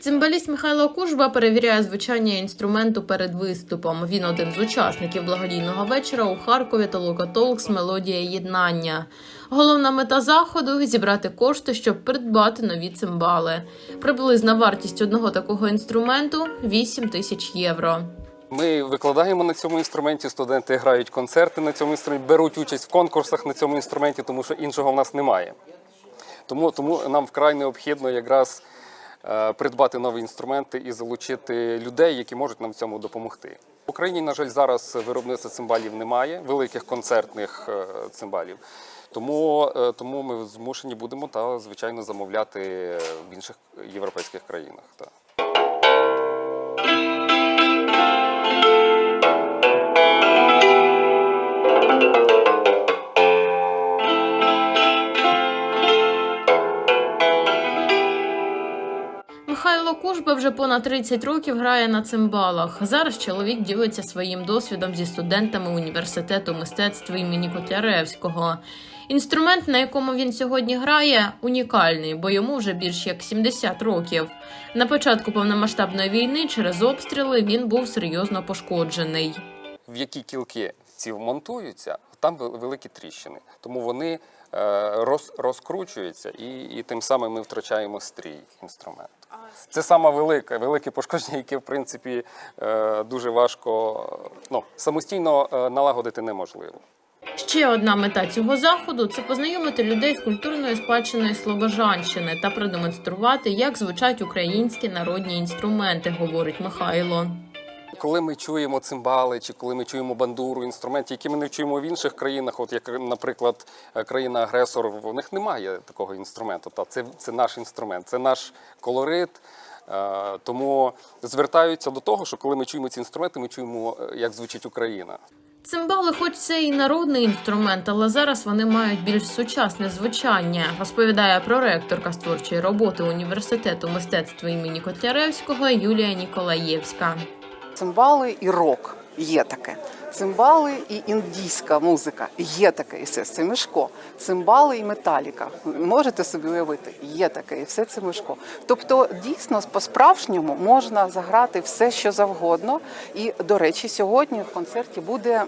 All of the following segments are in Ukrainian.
Цимбаліст Михайло Кужба перевіряє звучання інструменту перед виступом. Він один з учасників благодійного вечора у Харкові та Лукатолкс Мелодія єднання. Головна мета заходу зібрати кошти, щоб придбати нові цимбали. Приблизна вартість одного такого інструменту 8 тисяч євро. Ми викладаємо на цьому інструменті. Студенти грають концерти на цьому інструменті, беруть участь в конкурсах на цьому інструменті, тому що іншого в нас немає. Тому, тому нам вкрай необхідно якраз придбати нові інструменти і залучити людей, які можуть нам в цьому допомогти. В Україні, на жаль, зараз виробництва цимбалів немає, великих концертних е, цимбалів. Тому, е, тому ми змушені будемо та звичайно замовляти в інших європейських країнах. Та. Михайло Кужба вже понад 30 років грає на цимбалах. Зараз чоловік ділиться своїм досвідом зі студентами університету мистецтв імені Котляревського. Інструмент, на якому він сьогодні грає, унікальний, бо йому вже більш як 70 років. На початку повномасштабної війни через обстріли він був серйозно пошкоджений. в які кілки ці вмонтуються, там великі тріщини. Тому вони е, роз, розкручуються, і, і тим самим ми втрачаємо стрій інструменту. Це саме велике, велике пошкодження, яке в принципі е, дуже важко ну, самостійно е, налагодити неможливо. Ще одна мета цього заходу це познайомити людей з культурною спадщиною Слобожанщини та продемонструвати, як звучать українські народні інструменти, говорить Михайло. Коли ми чуємо цимбали, чи коли ми чуємо бандуру, інструменти, які ми не чуємо в інших країнах, от як, наприклад, е, країна-агресор, в них немає такого інструменту. Та це, це наш інструмент, це наш колорит. Е, Тому звертаються до того, що коли ми чуємо ці інструменти, ми чуємо, е, як звучить Україна. Цимбали, хоч це і народний інструмент, але зараз вони мають більш сучасне звучання, розповідає проректорка з творчої роботи університету мистецтва імені Котляревського Юлія Ніколаєвська. Цимбали і рок є таке. Цимбали і індійська музика є таке, і все це мишко. Цимбали і металіка. Можете собі уявити, є таке, і все це мишко. Тобто, дійсно, по-справжньому можна заграти все, що завгодно. І, до речі, сьогодні в концерті буде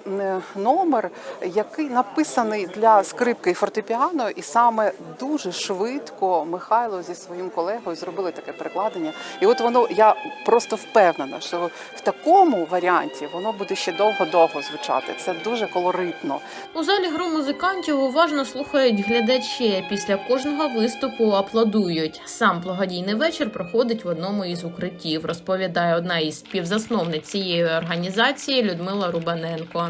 номер, який написаний для скрипки і фортепіано, і саме дуже швидко Михайло зі своїм колегою зробили таке перекладення. І от воно я просто впевнена, що в такому варіанті воно буде ще довго-довго звучати. Це дуже колоритно. У залі гру музикантів уважно слухають глядачі. Після кожного виступу аплодують. Сам благодійний вечір проходить в одному із укриттів, розповідає одна із співзасновниць цієї організації Людмила Рубаненко.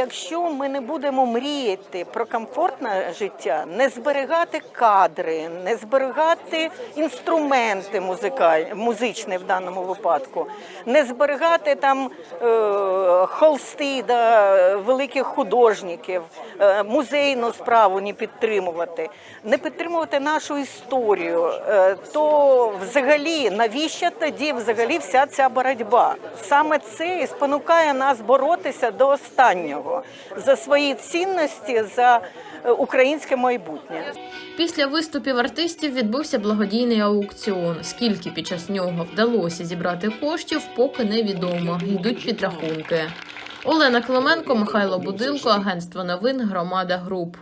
Якщо ми не будемо мріяти про комфортне життя, не зберігати кадри, не зберігати інструменти музика- музичні в даному випадку, не зберігати там е, холсти да, великих художників, е, музейну справу не підтримувати, не підтримувати нашу історію, е, то взагалі навіщо тоді взагалі вся ця боротьба? Саме це і спонукає нас боротися до останнього за свої цінності, за е, українське майбутнє. Після виступів артистів відбувся благодійний аукціон. Скільки під час нього вдалося зібрати коштів, поки невідомо. Йдуть підрахунки. Олена Клименко, Михайло Будилко, агентство новин Громада Груп.